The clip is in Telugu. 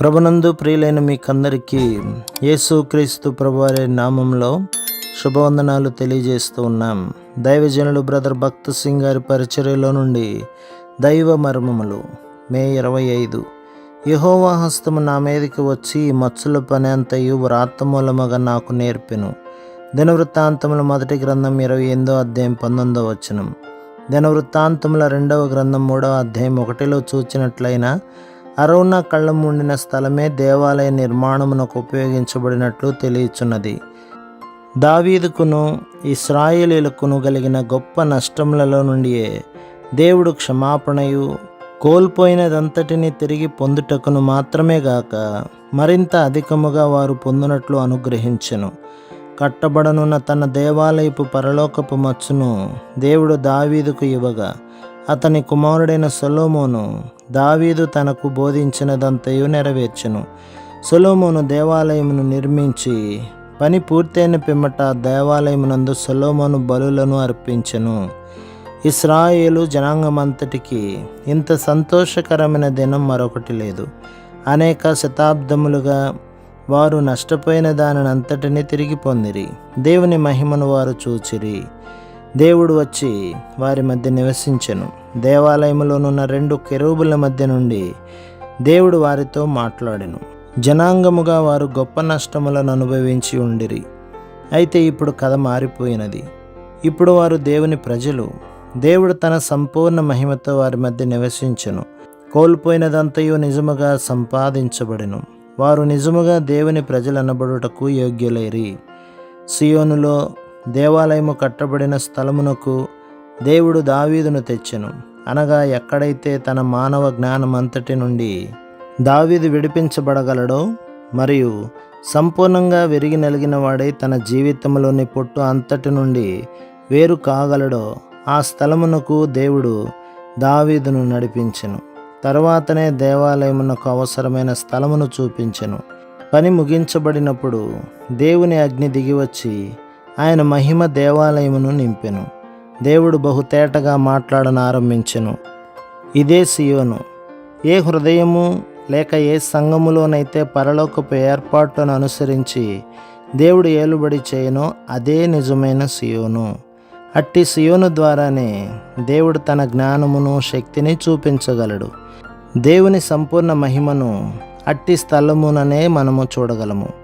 ప్రభునందు ప్రియులైన మీకందరికీ యేసుక్రీస్తు ప్రభువారి నామంలో శుభవందనాలు తెలియజేస్తూ ఉన్నాం. దైవజనులు బ్రదర్ భక్త్ సింగ్ గారి పరిచర్యలో నుండి దైవ మర్మములు మే ఇరవై ఐదు. యహోవా హస్తము నా మీదకి వచ్చి ఈ మచ్చుల పని అంతయు వ్రాతమూలముగా నాకు నేర్పెను. దినవృత్తాంతముల మొదటి గ్రంథం ఇరవై ఎనిమిదో అధ్యాయం పంతొమ్మిదో వచనం. దినవృత్తాంతముల రెండవ గ్రంథం మూడవ అధ్యాయం ఒకటిలో చూచినట్లయినా అరౌన కళ్ళం ఉండిన స్థలమే దేవాలయ నిర్మాణమునకు ఉపయోగించబడినట్లు తెలియచున్నది. దావీదుకును ఇస్రాయేలీలకును కలిగిన గొప్ప నష్టములలో నుండియే దేవుడు క్షమాపణయు కోల్పోయినదంతటిని తిరిగి పొందుటకును మాత్రమే గాక మరింత అధికముగా వారు పొందినట్లు అనుగ్రహించెను. కట్టబడనున్న తన దేవాలయపు పరలోకపు మచ్చును దేవుడు దావీదుకు ఇవ్వగా అతని కుమారుడైన సొలోమోను దావీదు తనకు బోధించినదంతయు నెరవేర్చెను. సొలోమోను దేవాలయమును నిర్మించి పని పూర్తయిన పిమ్మట దేవాలయమునందు సొలోమోను బలులను అర్పించెను. ఇస్రాయేలు జనాంగమంతటికి ఇంత సంతోషకరమైన దినం మరొకటి లేదు. అనేక శతాబ్దములుగా వారు నష్టపోయిన దానినంతటిని తిరిగి పొందిరి. దేవుని మహిమను వారు చూచిరి. దేవుడు వచ్చి వారి మధ్య నివసించెను. దేవాలయములోనున్న రెండు కెరూబుల మధ్య నుండి దేవుడు వారితో మాట్లాడెను. జనాంగముగా వారు గొప్ప నష్టములను అనుభవించి ఉండిరి. అయితే ఇప్పుడు కథ మారిపోయినది. ఇప్పుడు వారు దేవుని ప్రజలు. దేవుడు తన సంపూర్ణ మహిమతో వారి మధ్య నివసించెను. కోల్పోయినదంతయు నిజముగా సంపాదించబడెను. వారు నిజముగా దేవుని ప్రజలనబడుటకు యోగ్యులేరి. సియోనులో దేవాలయము కట్టబడిన స్థలమునకు దేవుడు దావీదును తెచ్చెను. అనగా ఎక్కడైతే తన మానవ జ్ఞానమంతటి నుండి దావీదు విడిపించబడగలడో మరియు సంపూర్ణంగా విరిగి నలిగిన వాడై తన జీవితంలోని పొట్టు అంతటి నుండి వేరు కాగలడో ఆ స్థలమునకు దేవుడు దావీదును నడిపించెను. తరువాతనే దేవాలయమునకు అవసరమైన స్థలమును చూపించెను. పని ముగించబడినప్పుడు దేవుని అగ్ని దిగివచ్చి ఆయన మహిమ దేవాలయమును నింపెను. దేవుడు బహుతేటగా మాట్లాడనారంభించెను ఇదే సియోను. ఏ హృదయము లేక ఏ సంఘములోనైతే పరలోకపు ఏర్పాటును అనుసరించి దేవుడు ఏలుబడి చేయనో అదే నిజమైన సియోను. అట్టి సియోను ద్వారానే దేవుడు తన జ్ఞానమును శక్తిని చూపించగలడు. దేవుని సంపూర్ణ మహిమను అట్టి స్థలముననే మనము చూడగలము.